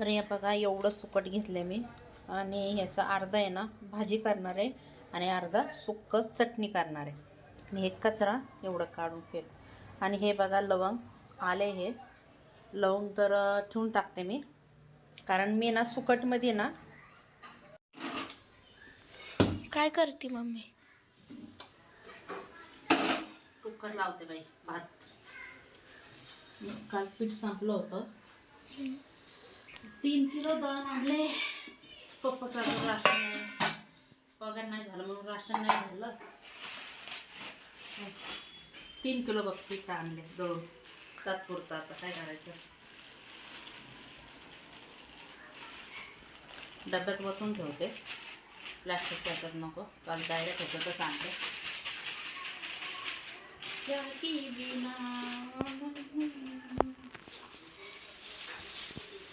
तर हे बघा एवढं सुकट घेतलं मी. आणि ह्याचा अर्धा आहे ना भाजी करणार आहे. आणि अर्धा सुक्क चटणी करणार आहे. आणि हे कचरा एवढं काढून फेक आणि हे बघा लवंग आले हे. लवंग तर ठेवून टाकते मी. कारण मी ना सुकटमध्ये ना काय करते मम्मी? कुकर लावते बाई भात. काल पीठ संपलं होतं. तीन किलो दळण आणले. पप्पाचा राशन नाही पगार नाही झालं म्हणून राशन नाही झालं तीन किलो बघ पीठ आणले दळून. तात्पुरतं आता काय करायचं? डब्यात वतून ठेवते. प्लास्टिकच्या ह्याच्यात नको. काल डायरेक्ट ह्याच्यातच आणते चाकी बिना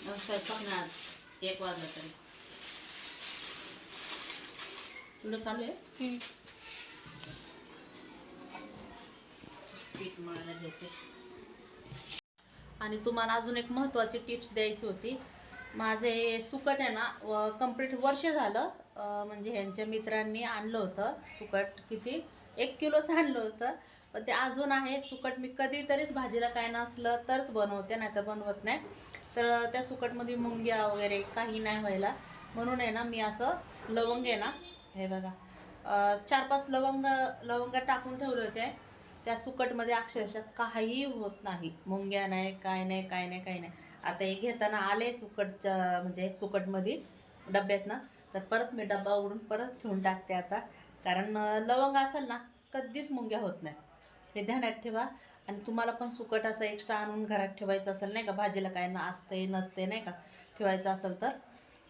स्वयंपाक नाही आज. एक वाजला तरी. तुला चालू आहे? पीठ मळायला घेते. आणि तुम्हाला अजून एक महत्त्वाची टिप्स द्यायची होती. माझे सुकट आहे ना कंप्लीट वर्ष झालं म्हणजे ह्यांच्या मित्रांनी आणलं होतं सुकट किती? एक किलोचं आणलं होतं. पण ते अजून आहे सुकट मी कधीतरीच भाजीला काय नसलं तरच बनवते नाही तर बनवत नाही. तर त्या सुकटमध्ये मुंग्या वगैरे काही नाही व्हायला. म्हणून आहे ना मी असं लवंग आहे ना हे बघा चार पाच लवंग लवंग टाकून ठेवले होते. त्या सुकटमध्ये अक्षरशः काही होत नाही. मुंग्या नाही काय नाही काय नाही काय नाही. आता हे घेताना आले सुकटच्या म्हणजे सुकटमध्ये डब्यात ना तर परत मी डब्बा उघडून परत ठेवून टाकते आता. कारण लवंग असेल ना कधीच मुंग्या होत नाही. हे ध्यानात ठेवा. आणि तुम्हाला पण सुकट असं एक्स्ट्रा आणून घरात ठेवायचं असेल नाही का? भाजीला काय ना असते नसते नाही का? ठेवायचं असेल तर.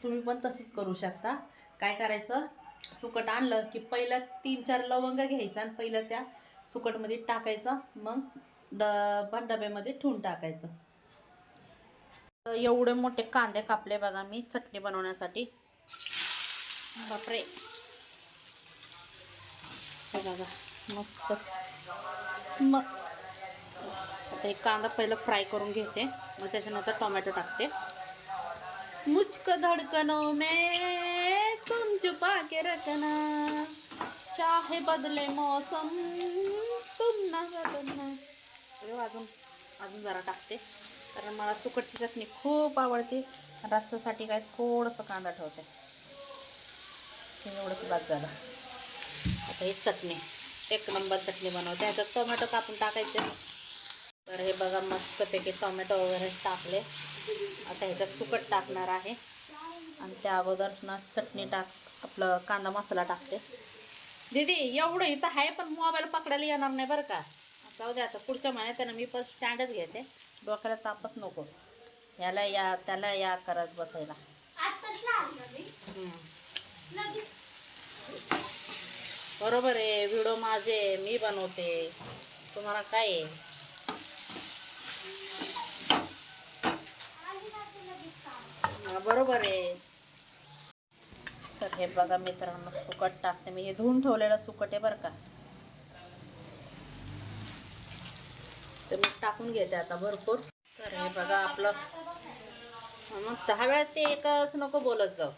तुम्ही पण तसंच करू शकता. काय करायचं? सुकट आणलं की पहिलं तीन चार लवंग घ्यायचं आणि पहिलं त्या सुकटमध्ये टाकायचं. मग ड पण डब्यामध्ये ठेवून टाकायचं. तर एवढे मोठे कांदे कापले बघा मी चटणी बनवण्यासाठी. बापरे. बघा मस्त मग आता एक कांदा पहिलं फ्राय करून घेते. मग त्याच्यानंतर टोमॅटो टाकते. मुचक धड़कनों मे तुम छुपा के रखना चाहे बदले मौसम तुम ना बदलना अरे अजून अजून जरा टाकते. कारण मला सुकटची चटणी खूप आवडते. रस्त्यासाठी काय थोडंसं कांदा ठेवते. एवढंच बाद झालं. आता ही चटणी एक नंबर चटणी बनवते. ह्याच्यात टोमॅटो कापून टाकायचे. तर हे बघा मस्तपैकी टोमॅटो वगैरे टाकले. आता ह्याच्यात सुकट टाकणार आहे. आणि त्या अगोदर ना चटणी टाक आपलं कांदा मसाला टाकते. दीदी एवढं इथं आहे पण मोबाईल पकडायला येणार नाही बरं का? जाऊ दे आता पुढच्या महिन्यात आहे ना मी पण स्टँडच घेते. डोक्याला तापच नको. याला या त्याला या करत बसायला. बरोबर आहे व्हिडिओ माझे मी बनवते. तुम्हाला काय आहे? हा, बरोबर आहे. तर हे बघा मित्रांनो सुकट टाकते मी. हे धुवून ठेवलेलं सुकट आहे बरं का. तर मी टाकून घेते आता भरपूर. तर हे बघा आपलं. मग दहा वेळा ते एकच नको बोलत जाऊ.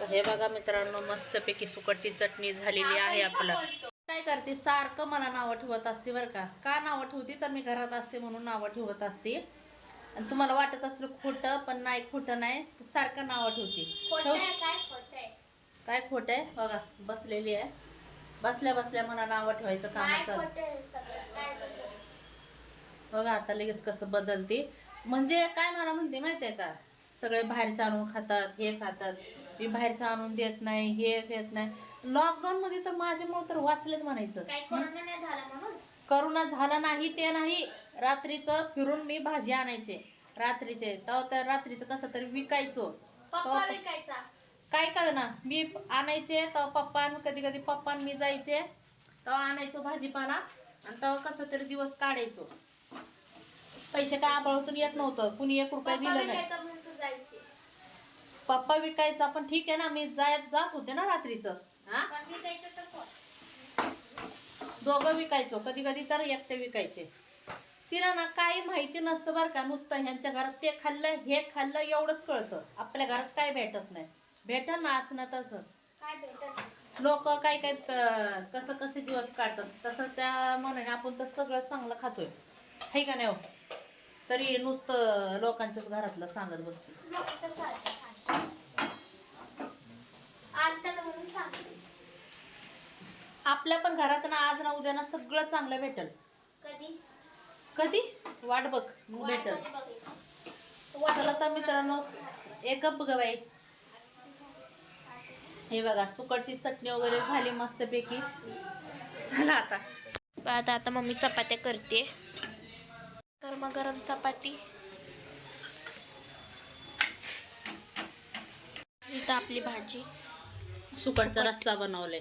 तर हे बघा मित्रांनो मस्तपैकी सुकटची चटणी झालेली आहे आपलं. काय करते? सारखं मला नावं ठेवत असते बरं का. का नावं ठेवते? तर मी घरात असते म्हणून नावं ठेवत असते. आणि तुम्हाला वाटत असलं खोटं पण नाही खोटं नाही. सारखं नावं ठेवते ठेव- काय खोटं आहे? बघा बसलेली आहे. बसल्या बसल्या मला नावं ठेवायचं काम चालू. बघा आता लगेच कसं बदलते. म्हणजे काय मला म्हणते माहिती आहे का? सगळे बाहेरचं आणून खातात हे खातात. मी बाहेरचं आणून देत नाही हे देत नाही. लॉकडाऊन मध्ये तर माझ्यामुळे तर वाचलेत म्हणायचं. करोना झाला नाही ते नाही. रात्रीचं फिरून मी भाजी आणायचे. रात्रीचे. तेव्हा तर रात्रीचं कसं तरी विकायचो. काय काय ना मी आणायचे तेव्हा पप्पा कधी कधी पप्पा आणि मी जायचे. तेव्हा आणायचो भाजीपाला आणि तेव्हा कसं तरी दिवस काढायचो. पैसे काय आबळतून येत नव्हतं. कुणी एक रुपया दिलं नाही. पप्पा विकायचा पण ठीक आहे ना मी जात जात होते ना रात्रीचं. हा? दोघं विकायचो. कधी कधी तर एकटे विकायचे. तिला ना काही माहिती नसतं बरं का. नुसतं ह्यांच्या घरात ते खाल्लं हे खाल्लं एवढंच कळतं. आपल्या घरात काय भेटत नाही. भेटत ना असं ना तसं. लोक काय काय कसं कसे दिवस काढतात. तसं त्या मनाने आपण तर सगळं चांगलं खातोय. है का नाही हो? तरी नुसतं लोकांच्याच घरातलं सांगत बसते. आपल्या पण घरात ना आज ना उद्या ना सगळं चांगलं भेटल. कधी? वाट बघ मग भेटल चला तर मित्रांनो एक कप बघा बाई. हे बघा सुकटची चटणी वगैरे झाली मस्तपैकी. चला आता. आता आता मम्मी चपात्या करते. गरमा गरम चपाती. इथं आपली भाजी. सुकटचा रस्सा बनवले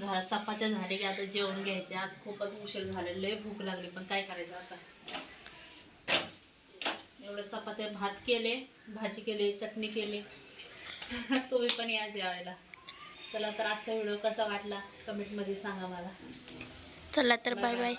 झाला चपात्या झाले की आता जेवण घ्यायचे. आज खूपच उशीर झाले लय भूक लागली पण काय करायचं आता? एवढं चपात्या भात केले भाजी केली चटणी केली. तुम्ही पण या जेवायला. चला तर आजचा व्हिडिओ कसा वाटला? कमेंटमध्ये सांगा मला. चला तर बाय. बाय.